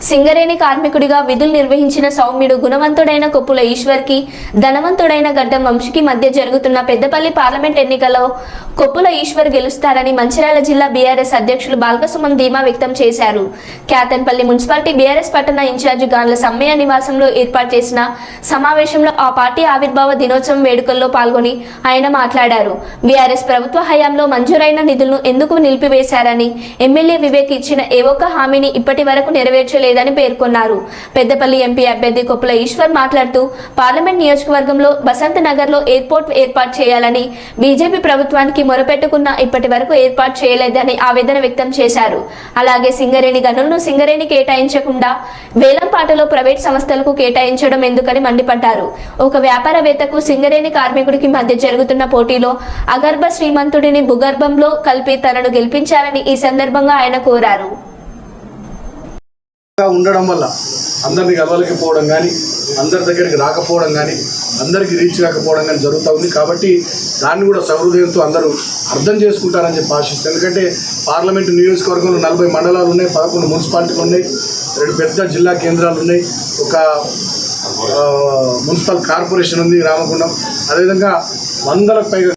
సింగరేణి కార్మికుడిగా విధులు నిర్వహించిన సౌమ్యుడు గుణవంతుడైన కొప్పుల ఈశ్వర్కి ధనవంతుడైన గడ్డం వంశీకి మధ్య జరుగుతున్న పెద్దపల్లి పార్లమెంట్ ఎన్నికల్లో కొప్పుల ఈశ్వర్ గెలుస్తారని మంచిర్యాల జిల్లా బీఆర్ఎస్ అధ్యక్షులు బాల్కసుమన్ ధీమా వ్యక్తం చేశారు. క్యాతన్పల్లి మున్సిపాలిటీ బీఆర్ఎస్ పట్టణ ఇన్ఛార్జి గాన్ల సమ్మయ్య నివాసంలో ఏర్పాటు చేసిన సమావేశంలో ఆ పార్టీ ఆవిర్భావ దినోత్సవం వేడుకల్లో పాల్గొని ఆయన మాట్లాడారు. బీఆర్ఎస్ ప్రభుత్వ హయాంలో మంజూరైన నిధులను ఎందుకు నిలిపివేశారని ఎమ్మెల్యే వివేక్ ఇచ్చిన ఏ ఒక్క హామీని ఇప్పటి వరకు లేదని పేర్కొన్నారు. పెద్దపల్లి ఎంపీ అభ్యర్థి కొప్పుల ఈశ్వర్ మాట్లాడుతూ పార్లమెంట్ నియోజకవర్గంలో బసంత నగర్లో ఎయిర్పోర్ట్ ఏర్పాటు చేయాలని బీజేపీ ప్రభుత్వానికి మొరపెట్టుకున్న ఇప్పటి వరకు ఏర్పాటు చేయలేదని ఆవేదన వ్యక్తం చేశారు. అలాగే సింగరేణి గనులను సింగరేణి కేటాయించకుండా వేలంపాటలో ప్రైవేట్ సంస్థలకు కేటాయించడం ఎందుకని మండిపడ్డారు. ఒక వ్యాపారవేత్తకు సింగరేణి కార్మికుడికి మధ్య జరుగుతున్న పోటీలో అగర్భ శ్రీమంతుడిని భూగర్భంలో కలిపి తనను గెలిపించాలని ఈ సందర్భంగా ఆయన కోరారు. ఉండడం వల్ల అందరిని కలవలేకపోవడం కానీ అందరి దగ్గరికి రాకపోవడం కానీ అందరికీ రీచ్ కాకపోవడం కానీ జరుగుతూ ఉంది. కాబట్టి దాన్ని కూడా సహృదయంతో అందరూ అర్థం చేసుకుంటారని చెప్పి ఆశిస్తాను. ఎందుకంటే పార్లమెంటు నియోజకవర్గంలో నలభై మండలాలు ఉన్నాయి పదకొండు మున్సిపాలిటీలు ఉన్నాయి రెండు పెద్ద జిల్లా కేంద్రాలు ఉన్నాయి ఒక మున్సిపల్ కార్పొరేషన్ ఉంది రామగుండం. అదేవిధంగా వందలకు పైగా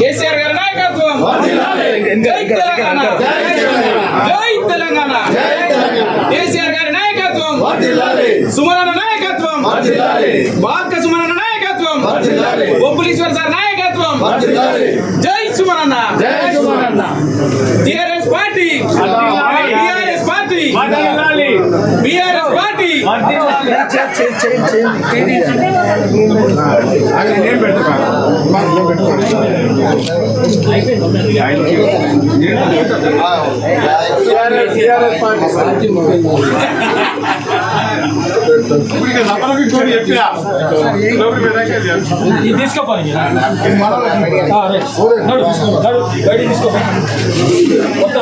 కేసీఆర్ గారి నాయకత్వం జై తెలంగాణ జై తెలంగాణ కేసీఆర్ గారి నాయకత్వం సుమరణ నాయకత్వం బాల్క సుమరణ నాయకత్వం బొబ్బులీశ్వర్ సార్ నాయకత్వం జై సుమరణ TRS party TRS party BRS party. తీసుకోపోయి తీసుకోపోయి మొత్తం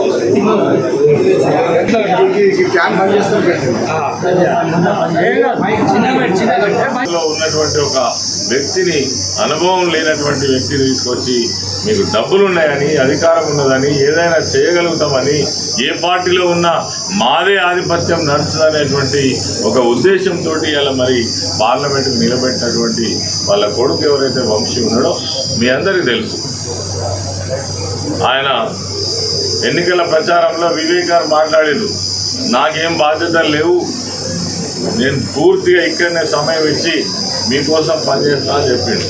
ఉన్నటువంటి ఒక వ్యక్తిని అనుభవం లేనటువంటి వ్యక్తిని తీసుకొచ్చి మీకు డబ్బులు ఉన్నాయని అధికారం ఉన్నదని ఏదైనా చేయగలుగుతామని ఏ పార్టీలో ఉన్నా మాదే ఆధిపత్యం నడుస్తుందనేటువంటి ఒక ఉద్దేశంతో ఇలా మరి పార్లమెంట్కి నిలబెట్టినటువంటి వాళ్ళ కొడుకు ఎవరైతే వంశీ ఉన్నాడో మీ అందరికీ తెలుసు. ఆయన ఎన్నికల ప్రచారంలో వివేక్ గారు మాట్లాడారు. నాకేం బాధ్యతలు లేవు. నేను పూర్తిగా ఇక్కడనే సమయం ఇచ్చి మీకోసం పనిచేస్తా అని చెప్పిండు.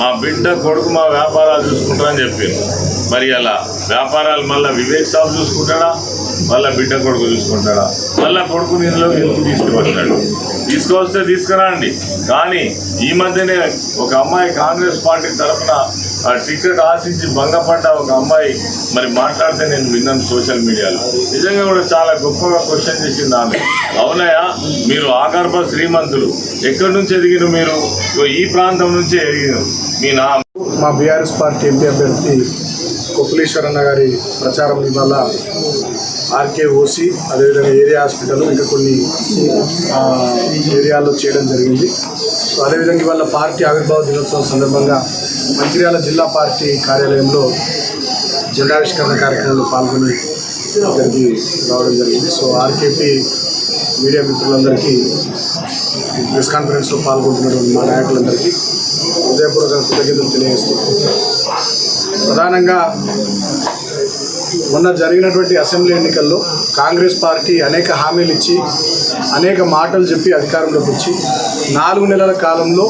మా బిడ్డ కొడుకు మా వ్యాపారాలు చూసుకుంటారని చెప్పిండు. మరి అలా వ్యాపారాలు మళ్ళీ వివేక్ సాబ్ చూసుకుంటాడా? మళ్ళీ బిడ్డ కొడుకు చూసుకుంటాడా? మళ్ళీ కొడుకు నీళ్ళు ఎందుకు తీసుకువస్తాడు తీసుకొస్తే తీసుకురండి. కానీ ఈ మధ్యనే ఒక అమ్మాయి కాంగ్రెస్ పార్టీ తరఫున ఆ టికెట్ ఆశించి భంగపడ్డ ఒక అమ్మాయి మరి మాట్లాడితే నేను విన్నాను సోషల్ మీడియాలో నిజంగా కూడా చాలా గొప్పగా క్వశ్చన్ చేసింది ఆమె. అవునయ్య మీరు ఆగర్భ శ్రీమంతులు. ఎక్కడి నుంచి ఎదిగిన మీరు? ఈ ప్రాంతం నుంచే ఎదిగిన మీ నా మా బీఆర్ఎస్ పార్టీ ఎంపీ అభ్యర్థి కొప్పులేశ్వర గారి ప్రచారం ఇవాళ ఆర్కే ఓసి అదేవిధంగా ఏరియా హాస్పిటల్ ఇంకా కొన్ని ఏరియాలో ఏరియాల్లో చేయడం జరిగింది. సో అదేవిధంగా ఇవాళ పార్టీ ఆవిర్భావ దినోత్సవం సందర్భంగా మంచిర్యాల జిల్లా పార్టీ కార్యాలయంలో జెండావిష్కరణ కార్యక్రమంలో పాల్గొని ఇక్కడికి రావడం జరిగింది. సో ఆర్కేపీ మీడియా మిత్రులందరికీ ప్రెస్ కాన్ఫరెన్స్లో పాల్గొంటున్నటువంటి మా నాయకులందరికీ హృదయపూర్వక కృతజ్ఞతలు తెలియజేస్తూ ప్రధానంగా మొన్న జరిగినటువంటి అసెంబ్లీ ఎన్నికల్లో కాంగ్రెస్ పార్టీ అనేక హామీలు ఇచ్చి అనేక మాటలు చెప్పి అధికారంలోకి వచ్చి నాలుగు నెలల కాలంలో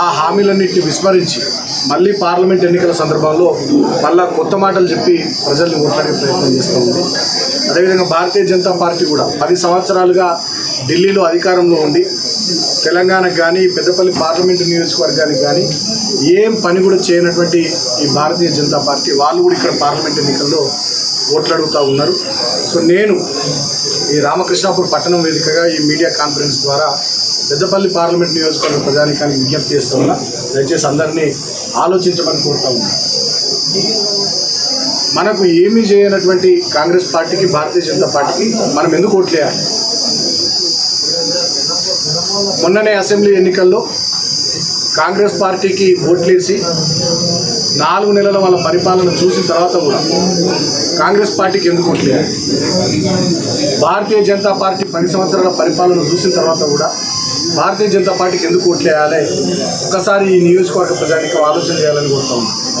ఆ హామీలన్నింటినీ విస్మరించి మళ్ళీ పార్లమెంట్ ఎన్నికల సందర్భంలో మళ్ళా కొత్త మాటలు చెప్పి ప్రజల్ని ఓట్లాడే ప్రయత్నం చేస్తూ ఉంది. అదేవిధంగా భారతీయ జనతా పార్టీ కూడా పది సంవత్సరాలుగా ఢిల్లీలో అధికారంలో ఉండి తెలంగాణకు కానీ పెద్దపల్లి పార్లమెంటు నియోజకవర్గానికి కానీ ఏం పని కూడా చేయనటువంటి ఈ భారతీయ జనతా పార్టీ వాళ్ళు కూడా ఇక్కడ పార్లమెంట్ ఎన్నికల్లో ఓట్లు ఉన్నారు. సో నేను ఈ రామకృష్ణాపూర్ పట్టణం వేదికగా ఈ మీడియా కాన్ఫరెన్స్ ద్వారా పెద్దపల్లి పార్లమెంట్ నియోజకవర్గ ప్రజానికానికి విజ్ఞప్తి చేస్తూ ఉన్నా. దయచేసి అందరినీ ఆలోచించమని కోరుతా ఉన్నా. మనకు ఏమీ చేయనటువంటి కాంగ్రెస్ పార్టీకి భారతీయ జనతా పార్టీకి మనం ఎందుకు ఓట్లేయాలి? మొన్ననే అసెంబ్లీ ఎన్నికల్లో కాంగ్రెస్ పార్టీకి ఓట్లేసి నాలుగు నెలల వాళ్ళ పరిపాలన చూసిన తర్వాత కూడా కాంగ్రెస్ పార్టీకి ఎందుకు ఓట్లేయాలి భారతీయ జనతా పార్టీ పది సంవత్సరాల పరిపాలన చూసిన తర్వాత కూడా భారతీయ జనతా పార్టీకి ఎందుకు ఓట్లేయాలి ఒకసారి ఈ నియోజకవర్గ ప్రజానికి ఆలోచన చేయాలని కోరుతా ఉన్నాను